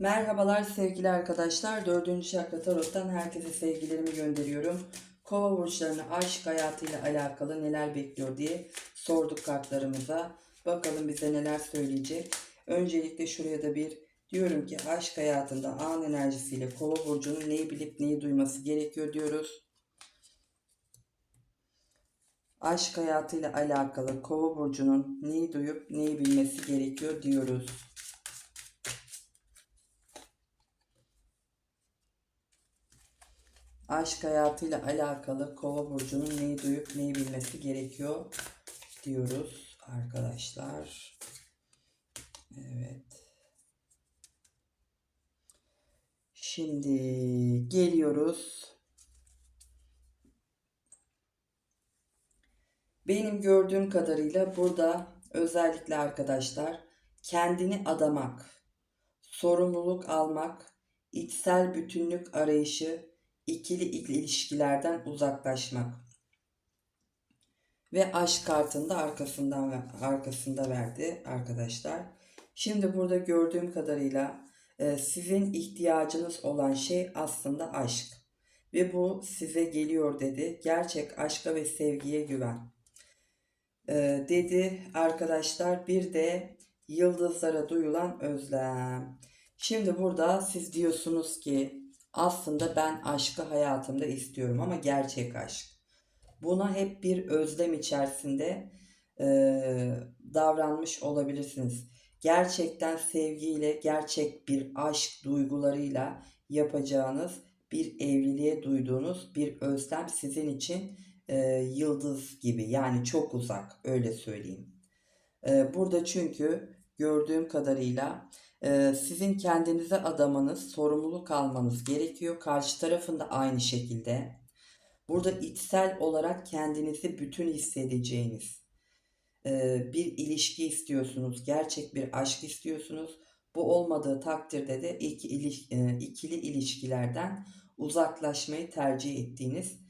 Merhabalar sevgili arkadaşlar. Dördüncü çakra tarottan herkese sevgilerimi gönderiyorum. Kova burçlarını aşk hayatıyla alakalı neler bekliyor diye sorduk kartlarımıza. Bakalım bize neler söyleyecek. Öncelikle şuraya da bir diyorum ki aşk hayatında an enerjisiyle kova burcunun neyi bilip neyi duyması gerekiyor diyoruz. Aşk hayatıyla alakalı kova burcunun neyi duyup neyi bilmesi gerekiyor diyoruz. Aşk hayatıyla alakalı kova burcunun neyi duyup neyi bilmesi gerekiyor diyoruz arkadaşlar. Evet. Şimdi geliyoruz. Benim gördüğüm kadarıyla burada özellikle arkadaşlar kendini adamak, sorumluluk almak, içsel bütünlük arayışı ikili ilişkilerden uzaklaşmak. Ve aşk kartını da arkasından arkasında verdi arkadaşlar. Şimdi burada gördüğüm kadarıyla e, sizin ihtiyacınız olan şey aslında aşk. Ve bu size geliyor dedi. Gerçek aşka ve sevgiye güven. E, dedi arkadaşlar bir de yıldızlara duyulan özlem. Şimdi burada siz diyorsunuz ki aslında ben aşkı hayatımda istiyorum ama gerçek aşk. Buna hep bir özlem içerisinde e, davranmış olabilirsiniz. Gerçekten sevgiyle, gerçek bir aşk duygularıyla yapacağınız bir evliliğe duyduğunuz bir özlem sizin için e, yıldız gibi yani çok uzak öyle söyleyeyim. E, burada çünkü gördüğüm kadarıyla sizin kendinize adamanız, sorumluluk almanız gerekiyor. Karşı tarafın da aynı şekilde. Burada içsel olarak kendinizi bütün hissedeceğiniz bir ilişki istiyorsunuz. Gerçek bir aşk istiyorsunuz. Bu olmadığı takdirde de ikili ilişkilerden uzaklaşmayı tercih ettiğiniz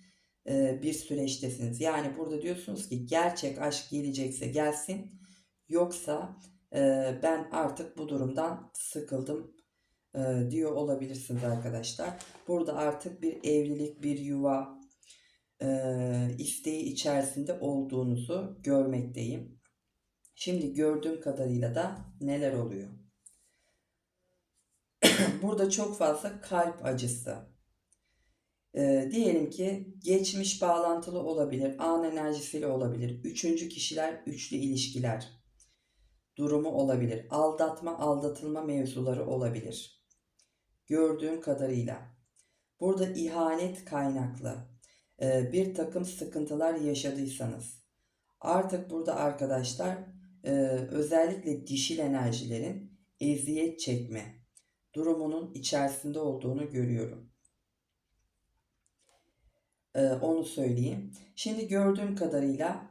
bir süreçtesiniz. Yani burada diyorsunuz ki gerçek aşk gelecekse gelsin. Yoksa ben artık bu durumdan sıkıldım diyor olabilirsiniz arkadaşlar. Burada artık bir evlilik, bir yuva isteği içerisinde olduğunuzu görmekteyim. Şimdi gördüğüm kadarıyla da neler oluyor? Burada çok fazla kalp acısı. E, diyelim ki geçmiş bağlantılı olabilir, an enerjisiyle olabilir. Üçüncü kişiler, üçlü ilişkiler durumu olabilir. Aldatma, aldatılma mevzuları olabilir. Gördüğüm kadarıyla. Burada ihanet kaynaklı e, bir takım sıkıntılar yaşadıysanız artık burada arkadaşlar e, özellikle dişil enerjilerin eziyet çekme durumunun içerisinde olduğunu görüyorum. E, onu söyleyeyim. Şimdi gördüğüm kadarıyla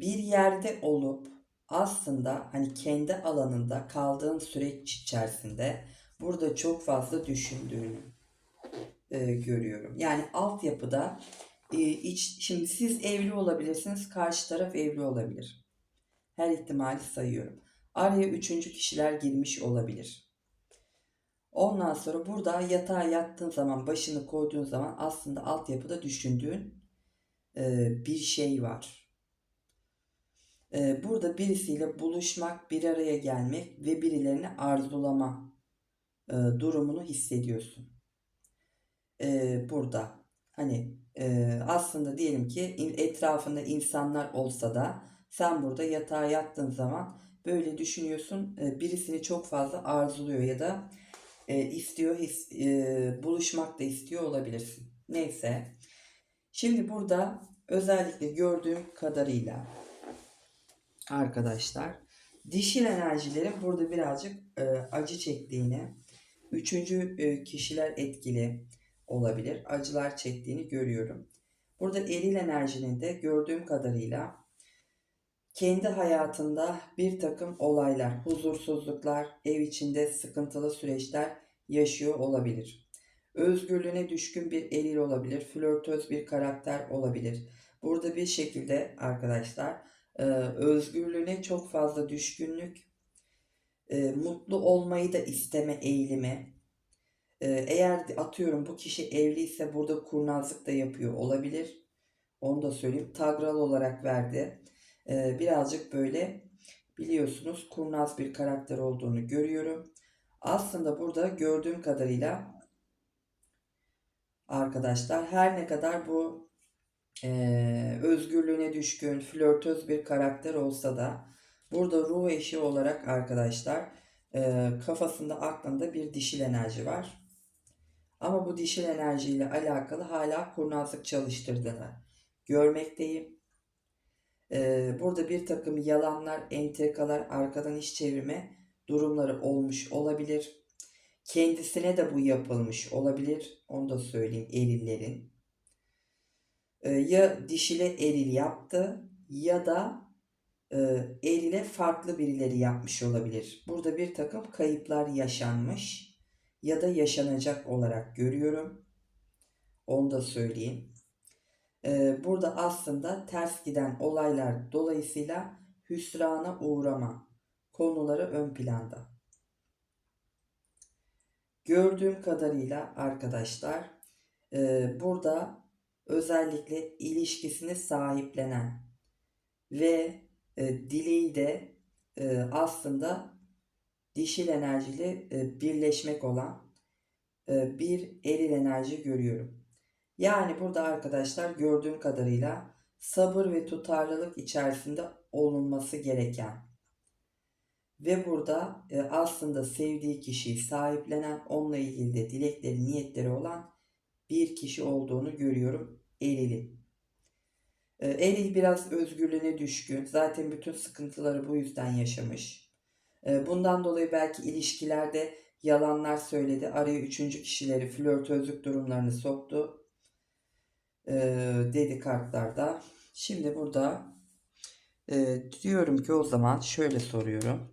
bir yerde olup aslında hani kendi alanında kaldığın süreç içerisinde burada çok fazla düşündüğünü e, görüyorum. Yani altyapıda e, iç, şimdi siz evli olabilirsiniz, karşı taraf evli olabilir. Her ihtimali sayıyorum. Araya üçüncü kişiler girmiş olabilir. Ondan sonra burada yatağa yattığın zaman, başını koyduğun zaman aslında altyapıda düşündüğün e, bir şey var burada birisiyle buluşmak, bir araya gelmek ve birilerini arzulama e, durumunu hissediyorsun. Ee, burada hani e, aslında diyelim ki etrafında insanlar olsa da sen burada yatağa yattığın zaman böyle düşünüyorsun e, birisini çok fazla arzuluyor ya da istiyor his, buluşmak da istiyor olabilirsin. Neyse. Şimdi burada özellikle gördüğüm kadarıyla arkadaşlar. Dişil enerjilerin burada birazcık e, acı çektiğini, üçüncü e, kişiler etkili olabilir. Acılar çektiğini görüyorum. Burada eril enerjinin de gördüğüm kadarıyla kendi hayatında bir takım olaylar, huzursuzluklar, ev içinde sıkıntılı süreçler yaşıyor olabilir. Özgürlüğüne düşkün bir eril olabilir, flörtöz bir karakter olabilir. Burada bir şekilde arkadaşlar e, özgürlüğüne çok fazla düşkünlük e, mutlu olmayı da isteme eğilimi. E, eğer atıyorum bu kişi evliyse burada kurnazlık da yapıyor olabilir. Onu da söyleyeyim. Tagral olarak verdi. E, birazcık böyle biliyorsunuz kurnaz bir karakter olduğunu görüyorum. Aslında burada gördüğüm kadarıyla arkadaşlar her ne kadar bu e, özgürlüğüne düşkün, flörtöz bir karakter olsa da burada ruh eşi olarak arkadaşlar e, kafasında aklında bir dişil enerji var. Ama bu dişil enerjiyle alakalı hala kurnazlık çalıştırdığını görmekteyim. E, burada bir takım yalanlar, entrikalar, arkadan iş çevirme durumları olmuş olabilir. Kendisine de bu yapılmış olabilir. Onu da söyleyeyim erillerin. Ee, ya dişile eril yaptı ya da e, erile farklı birileri yapmış olabilir. Burada bir takım kayıplar yaşanmış ya da yaşanacak olarak görüyorum. Onu da söyleyeyim. Ee, burada aslında ters giden olaylar dolayısıyla hüsrana uğrama konuları ön planda. Gördüğüm kadarıyla arkadaşlar e, burada özellikle ilişkisini sahiplenen ve e, dileği de e, aslında dişil enerjiyle e, birleşmek olan e, bir eril enerji görüyorum. Yani burada arkadaşlar gördüğüm kadarıyla sabır ve tutarlılık içerisinde olunması gereken ve burada e, aslında sevdiği kişiyi sahiplenen, onunla ilgili de dilekleri, niyetleri olan bir kişi olduğunu görüyorum Eril'in. E, Eril biraz özgürlüğüne düşkün. Zaten bütün sıkıntıları bu yüzden yaşamış. E, bundan dolayı belki ilişkilerde yalanlar söyledi. Araya üçüncü kişileri, flörtözlük durumlarını soktu. E, dedi kartlarda. Şimdi burada e, diyorum ki o zaman şöyle soruyorum.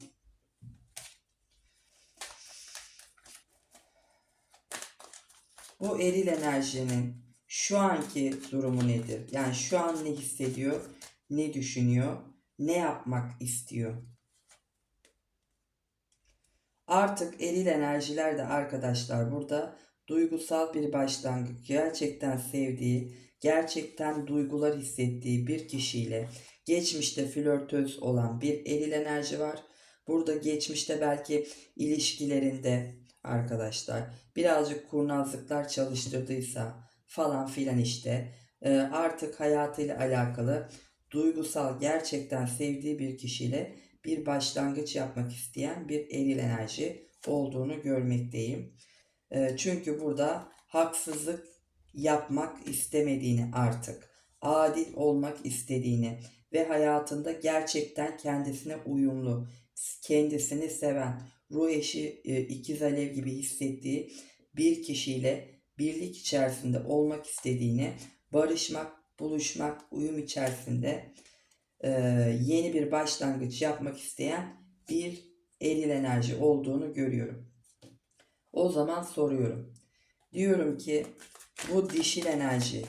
Bu eril enerjinin şu anki durumu nedir? Yani şu an ne hissediyor, ne düşünüyor, ne yapmak istiyor? Artık eril enerjiler de arkadaşlar burada duygusal bir başlangıç, gerçekten sevdiği, gerçekten duygular hissettiği bir kişiyle geçmişte flörtöz olan bir eril enerji var. Burada geçmişte belki ilişkilerinde arkadaşlar birazcık kurnazlıklar çalıştırdıysa falan filan işte e, artık hayatıyla alakalı duygusal gerçekten sevdiği bir kişiyle bir başlangıç yapmak isteyen bir eril enerji olduğunu görmekteyim. E, çünkü burada haksızlık yapmak istemediğini artık adil olmak istediğini ve hayatında gerçekten kendisine uyumlu, kendisini seven, ruh eşi e, ikiz alev gibi hissettiği bir kişiyle birlik içerisinde olmak istediğini, barışmak, buluşmak, uyum içerisinde e, yeni bir başlangıç yapmak isteyen bir eril enerji olduğunu görüyorum. O zaman soruyorum. Diyorum ki bu dişil enerji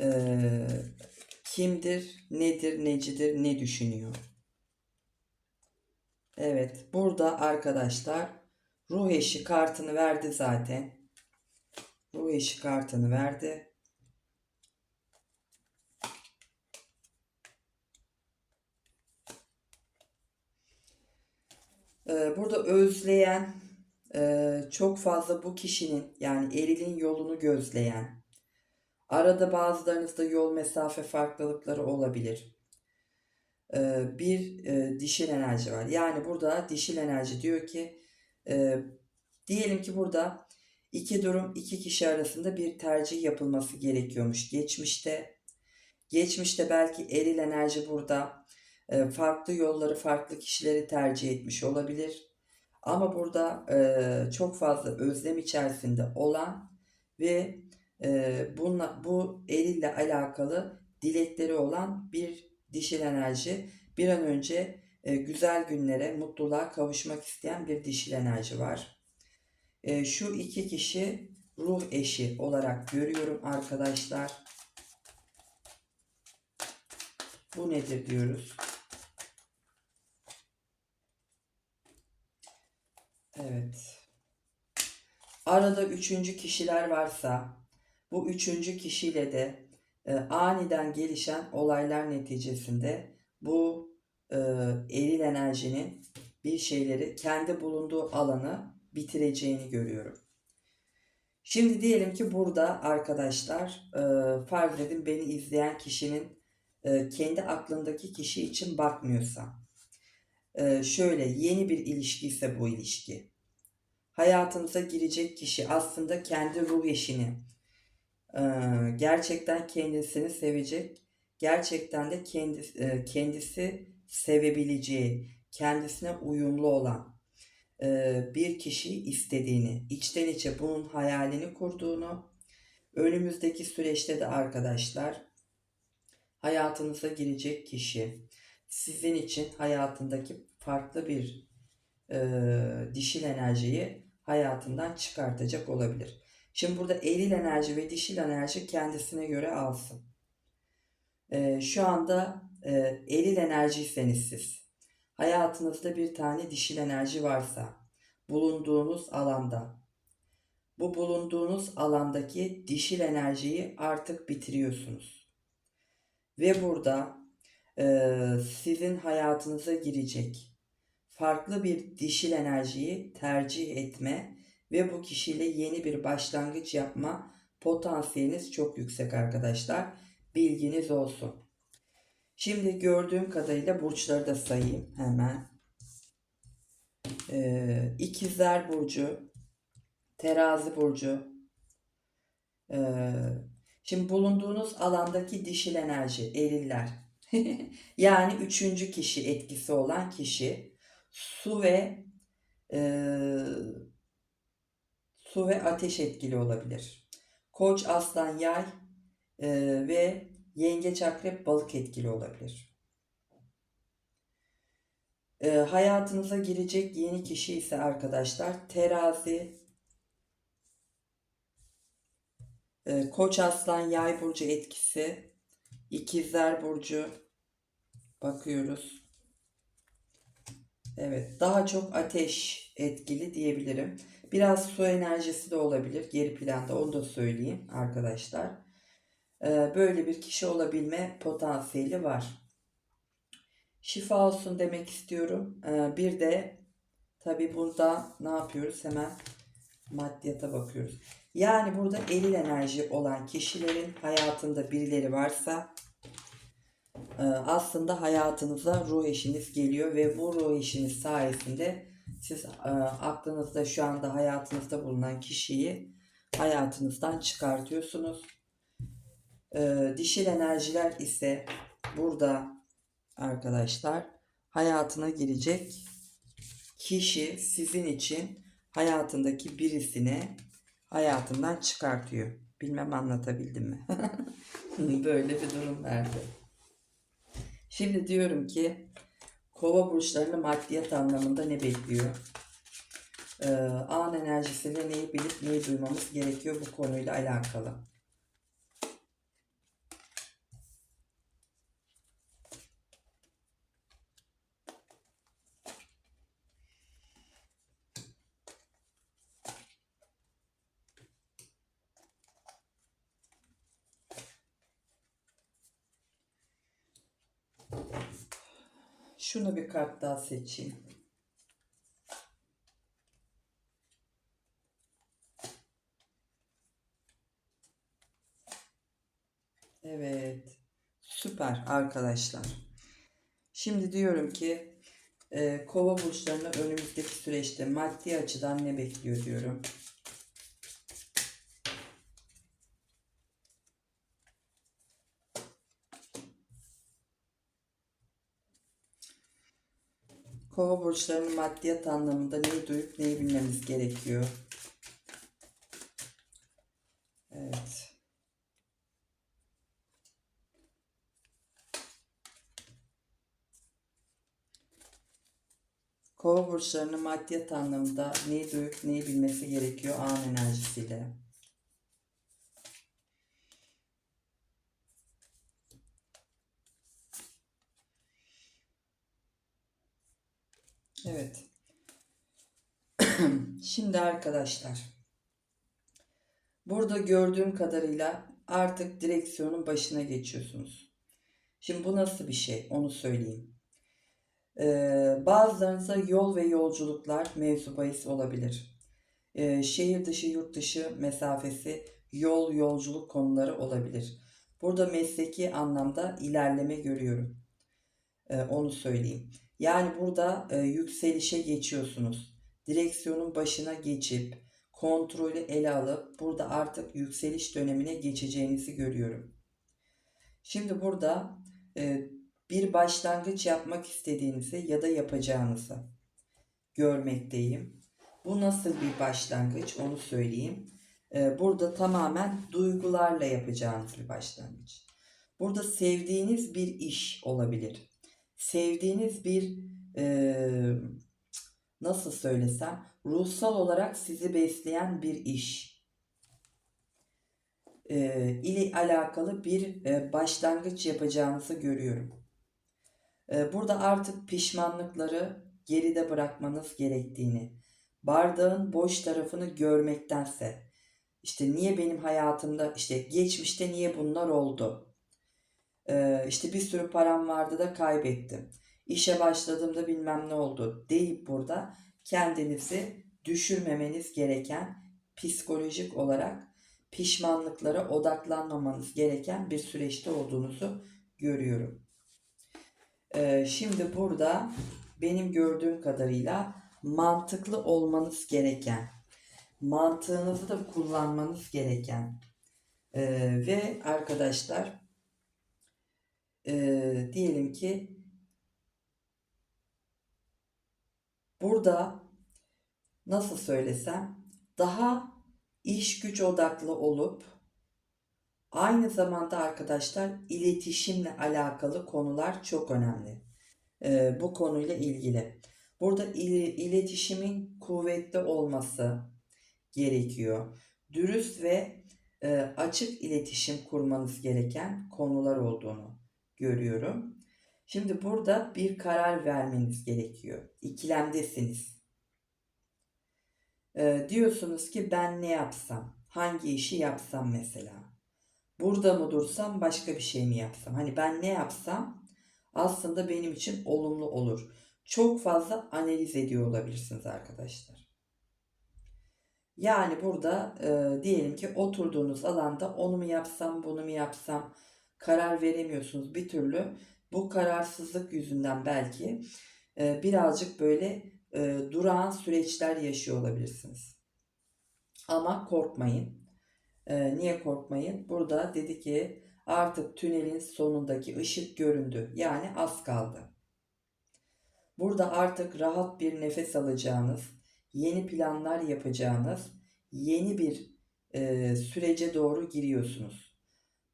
e, kimdir, nedir, necidir, ne düşünüyor? Evet, burada arkadaşlar ruh eşi kartını verdi zaten. Ruh eşi kartını verdi. Ee, burada özleyen, e, çok fazla bu kişinin yani erilin yolunu gözleyen, arada bazılarınızda yol mesafe farklılıkları olabilir bir e, dişil enerji var. Yani burada dişil enerji diyor ki e, diyelim ki burada iki durum iki kişi arasında bir tercih yapılması gerekiyormuş. Geçmişte geçmişte belki eril enerji burada farklı yolları farklı kişileri tercih etmiş olabilir. Ama burada çok fazla özlem içerisinde olan ve bununla, bu erille alakalı dilekleri olan bir dişil enerji bir an önce e, güzel günlere, mutluluğa kavuşmak isteyen bir dişil enerji var. E, şu iki kişi ruh eşi olarak görüyorum arkadaşlar. Bu nedir diyoruz. Evet. Arada üçüncü kişiler varsa bu üçüncü kişiyle de e, aniden gelişen olaylar neticesinde bu e, eril enerjinin bir şeyleri kendi bulunduğu alanı bitireceğini görüyorum. Şimdi diyelim ki burada arkadaşlar e, farz edin beni izleyen kişinin e, kendi aklındaki kişi için bakmıyorsa e, şöyle yeni bir ilişki ise bu ilişki hayatınıza girecek kişi aslında kendi ruh eşini gerçekten kendisini sevecek gerçekten de kendi, e, kendisi sevebileceği kendisine uyumlu olan bir kişi istediğini, içten içe bunun hayalini kurduğunu, önümüzdeki süreçte de arkadaşlar hayatınıza girecek kişi sizin için hayatındaki farklı bir e, dişil enerjiyi hayatından çıkartacak olabilir. Şimdi burada eril enerji ve dişil enerji kendisine göre alsın. E, şu anda e, eril enerjiyseniz siz hayatınızda bir tane dişil enerji varsa bulunduğunuz alanda bu bulunduğunuz alandaki dişil enerjiyi artık bitiriyorsunuz. Ve burada e, sizin hayatınıza girecek farklı bir dişil enerjiyi tercih etme ve bu kişiyle yeni bir başlangıç yapma potansiyeliniz çok yüksek arkadaşlar. Bilginiz olsun. Şimdi gördüğüm kadarıyla burçları da sayayım hemen. Ee, İkizler Burcu, Terazi Burcu. Ee, şimdi bulunduğunuz alandaki dişil enerji, eriller. yani üçüncü kişi etkisi olan kişi. Su ve e, su ve ateş etkili olabilir. Koç, aslan, yay e, ve yengeç, akrep, balık etkili olabilir. E, hayatınıza girecek yeni kişi ise arkadaşlar terazi, e, koç, aslan, yay burcu etkisi, ikizler burcu bakıyoruz. Evet, daha çok ateş etkili diyebilirim. Biraz su enerjisi de olabilir geri planda onu da söyleyeyim arkadaşlar. Ee, böyle bir kişi olabilme potansiyeli var. Şifa olsun demek istiyorum. Ee, bir de tabi burada ne yapıyoruz? Hemen maddiyata bakıyoruz. Yani burada eril enerji olan kişilerin hayatında birileri varsa e, aslında hayatınıza ruh eşiniz geliyor ve bu ruh eşiniz sayesinde siz e, aklınızda şu anda hayatınızda bulunan kişiyi hayatınızdan çıkartıyorsunuz. E, dişil enerjiler ise burada arkadaşlar hayatına girecek kişi sizin için hayatındaki birisini hayatından çıkartıyor. Bilmem anlatabildim mi? Böyle bir durum verdi. Şimdi diyorum ki kova burçlarını maddiyat anlamında ne bekliyor? Ee, an enerjisiyle neyi bilip neyi duymamız gerekiyor bu konuyla alakalı. Şunu bir kart daha seçeyim. Evet. Süper arkadaşlar. Şimdi diyorum ki e, kova burçlarını önümüzdeki süreçte maddi açıdan ne bekliyor diyorum. Kova burçlarının maddiyat anlamında neyi duyup neyi bilmemiz gerekiyor. Evet. Kova burçlarının maddiyat anlamında neyi duyup neyi bilmesi gerekiyor an enerjisiyle. Evet. Şimdi arkadaşlar burada gördüğüm kadarıyla artık direksiyonun başına geçiyorsunuz. Şimdi bu nasıl bir şey onu söyleyeyim. Ee, bazılarınıza yol ve yolculuklar mevzu bahis olabilir. Ee, şehir dışı yurt dışı mesafesi yol yolculuk konuları olabilir. Burada mesleki anlamda ilerleme görüyorum. Ee, onu söyleyeyim. Yani burada e, yükselişe geçiyorsunuz. Direksiyonun başına geçip kontrolü ele alıp burada artık yükseliş dönemine geçeceğinizi görüyorum. Şimdi burada e, bir başlangıç yapmak istediğinizi ya da yapacağınızı görmekteyim. Bu nasıl bir başlangıç onu söyleyeyim. E, burada tamamen duygularla yapacağınız bir başlangıç. Burada sevdiğiniz bir iş olabilir. Sevdiğiniz bir e, nasıl söylesem ruhsal olarak sizi besleyen bir iş e, ile alakalı bir e, başlangıç yapacağınızı görüyorum. E, burada artık pişmanlıkları geride bırakmanız gerektiğini, bardağın boş tarafını görmektense, işte niye benim hayatımda, işte geçmişte niye bunlar oldu? E, işte bir sürü param vardı da kaybettim. İşe başladığımda bilmem ne oldu deyip burada kendinizi düşürmemeniz gereken psikolojik olarak pişmanlıklara odaklanmamanız gereken bir süreçte olduğunuzu görüyorum. Ee, şimdi burada benim gördüğüm kadarıyla mantıklı olmanız gereken, mantığınızı da kullanmanız gereken e, ve arkadaşlar e, diyelim ki burada nasıl söylesem daha iş güç odaklı olup aynı zamanda arkadaşlar iletişimle alakalı konular çok önemli. Ee, bu konuyla ilgili. Burada il, iletişimin kuvvetli olması gerekiyor. Dürüst ve e, açık iletişim kurmanız gereken konular olduğunu görüyorum. Şimdi burada bir karar vermeniz gerekiyor. İkilemdesiniz. Ee, diyorsunuz ki ben ne yapsam? Hangi işi yapsam mesela? Burada mı dursam başka bir şey mi yapsam? Hani ben ne yapsam aslında benim için olumlu olur. Çok fazla analiz ediyor olabilirsiniz arkadaşlar. Yani burada e, diyelim ki oturduğunuz alanda onu mu yapsam bunu mu yapsam karar veremiyorsunuz bir türlü. Bu kararsızlık yüzünden belki e, birazcık böyle e, durağan süreçler yaşıyor olabilirsiniz. Ama korkmayın. E, niye korkmayın? Burada dedi ki artık tünelin sonundaki ışık göründü. Yani az kaldı. Burada artık rahat bir nefes alacağınız, yeni planlar yapacağınız, yeni bir e, sürece doğru giriyorsunuz.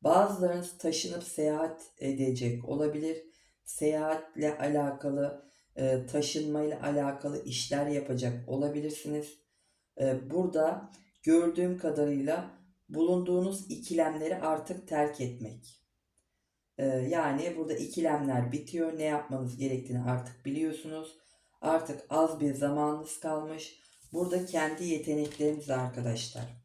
Bazılarınız taşınıp seyahat edecek olabilir. Seyahatle alakalı e, taşınmayla alakalı işler yapacak olabilirsiniz. E, burada gördüğüm kadarıyla bulunduğunuz ikilemleri artık terk etmek. E, yani burada ikilemler bitiyor. Ne yapmanız gerektiğini artık biliyorsunuz. Artık az bir zamanınız kalmış. Burada kendi yetenekleriniz arkadaşlar.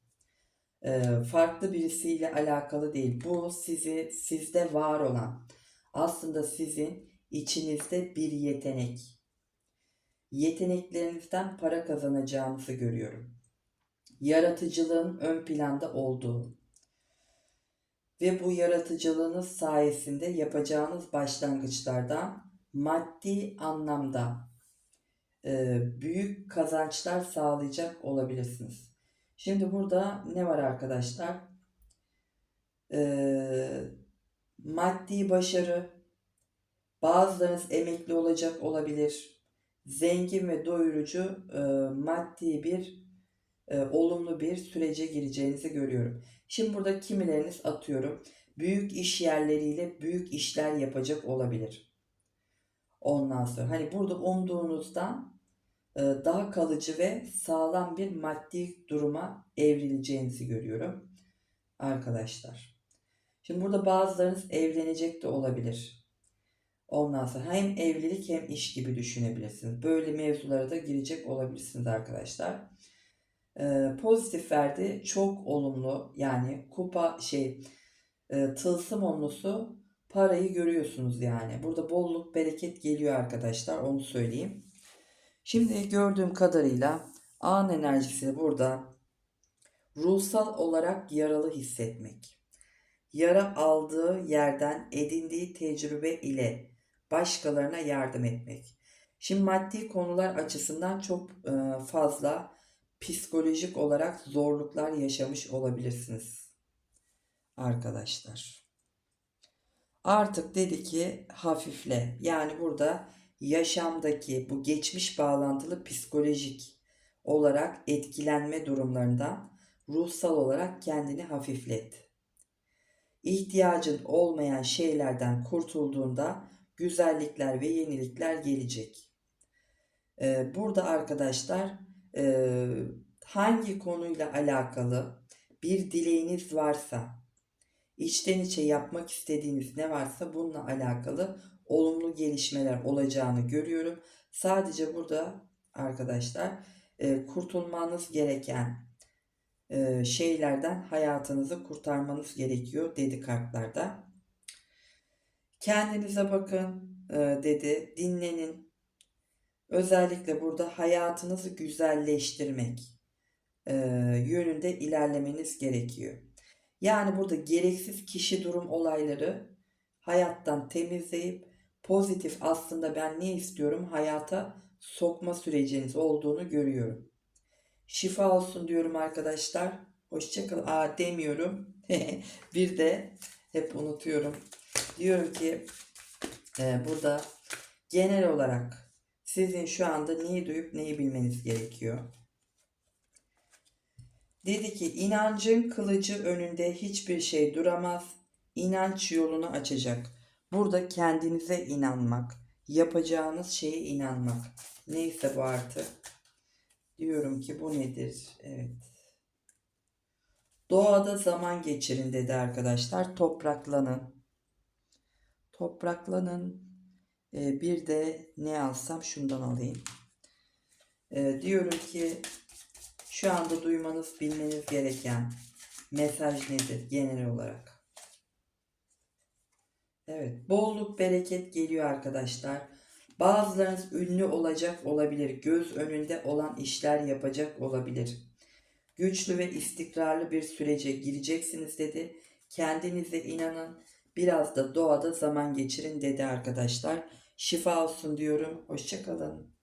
Farklı birisiyle alakalı değil. Bu sizi sizde var olan aslında sizin içinizde bir yetenek. Yeteneklerinizden para kazanacağınızı görüyorum. Yaratıcılığın ön planda olduğu ve bu yaratıcılığınız sayesinde yapacağınız başlangıçlardan maddi anlamda e, büyük kazançlar sağlayacak olabilirsiniz. Şimdi burada ne var arkadaşlar? E, maddi başarı, Bazılarınız emekli olacak olabilir. Zengin ve doyurucu e, maddi bir e, olumlu bir sürece gireceğinizi görüyorum. Şimdi burada kimileriniz atıyorum büyük iş yerleriyle büyük işler yapacak olabilir. Ondan sonra hani burada umduğunuzdan daha kalıcı ve sağlam bir maddi duruma evrileceğinizi görüyorum arkadaşlar. Şimdi burada bazılarınız evlenecek de olabilir. Ondan sonra hem evlilik hem iş gibi düşünebilirsiniz. Böyle mevzulara da girecek olabilirsiniz arkadaşlar. Ee, pozitif verdi çok olumlu yani kupa şey e, tılsım onlusu parayı görüyorsunuz yani. Burada bolluk bereket geliyor arkadaşlar onu söyleyeyim. Şimdi gördüğüm kadarıyla an enerjisi burada ruhsal olarak yaralı hissetmek. Yara aldığı yerden edindiği tecrübe ile başkalarına yardım etmek. Şimdi maddi konular açısından çok e, fazla psikolojik olarak zorluklar yaşamış olabilirsiniz arkadaşlar. Artık dedi ki hafifle. Yani burada yaşamdaki bu geçmiş bağlantılı psikolojik olarak etkilenme durumlarından ruhsal olarak kendini hafiflet. İhtiyacın olmayan şeylerden kurtulduğunda güzellikler ve yenilikler gelecek. Ee, burada arkadaşlar e, hangi konuyla alakalı bir dileğiniz varsa, içten içe yapmak istediğiniz ne varsa bununla alakalı olumlu gelişmeler olacağını görüyorum. Sadece burada arkadaşlar e, kurtulmanız gereken e, şeylerden hayatınızı kurtarmanız gerekiyor dedi kartlarda. Kendinize bakın e, dedi, dinlenin. Özellikle burada hayatınızı güzelleştirmek yönünde ilerlemeniz gerekiyor. Yani burada gereksiz kişi durum olayları hayattan temizleyip pozitif aslında ben ne istiyorum hayata sokma süreciniz olduğunu görüyorum. Şifa olsun diyorum arkadaşlar. Hoşçakal. Aa demiyorum. bir de hep unutuyorum. Diyorum ki e, burada genel olarak sizin şu anda neyi duyup neyi bilmeniz gerekiyor. Dedi ki inancın kılıcı önünde hiçbir şey duramaz. İnanç yolunu açacak. Burada kendinize inanmak, yapacağınız şeye inanmak. Neyse bu artık. Diyorum ki bu nedir? Evet. Doğada zaman geçirin dedi arkadaşlar. Topraklanın. Topraklanın. Ee, bir de ne alsam şundan alayım. Ee, diyorum ki şu anda duymanız, bilmeniz gereken mesaj nedir genel olarak? Evet, bolluk bereket geliyor arkadaşlar. Bazılarınız ünlü olacak olabilir, göz önünde olan işler yapacak olabilir. Güçlü ve istikrarlı bir sürece gireceksiniz dedi. Kendinize inanın, biraz da doğada zaman geçirin dedi arkadaşlar. Şifa olsun diyorum. Hoşçakalın.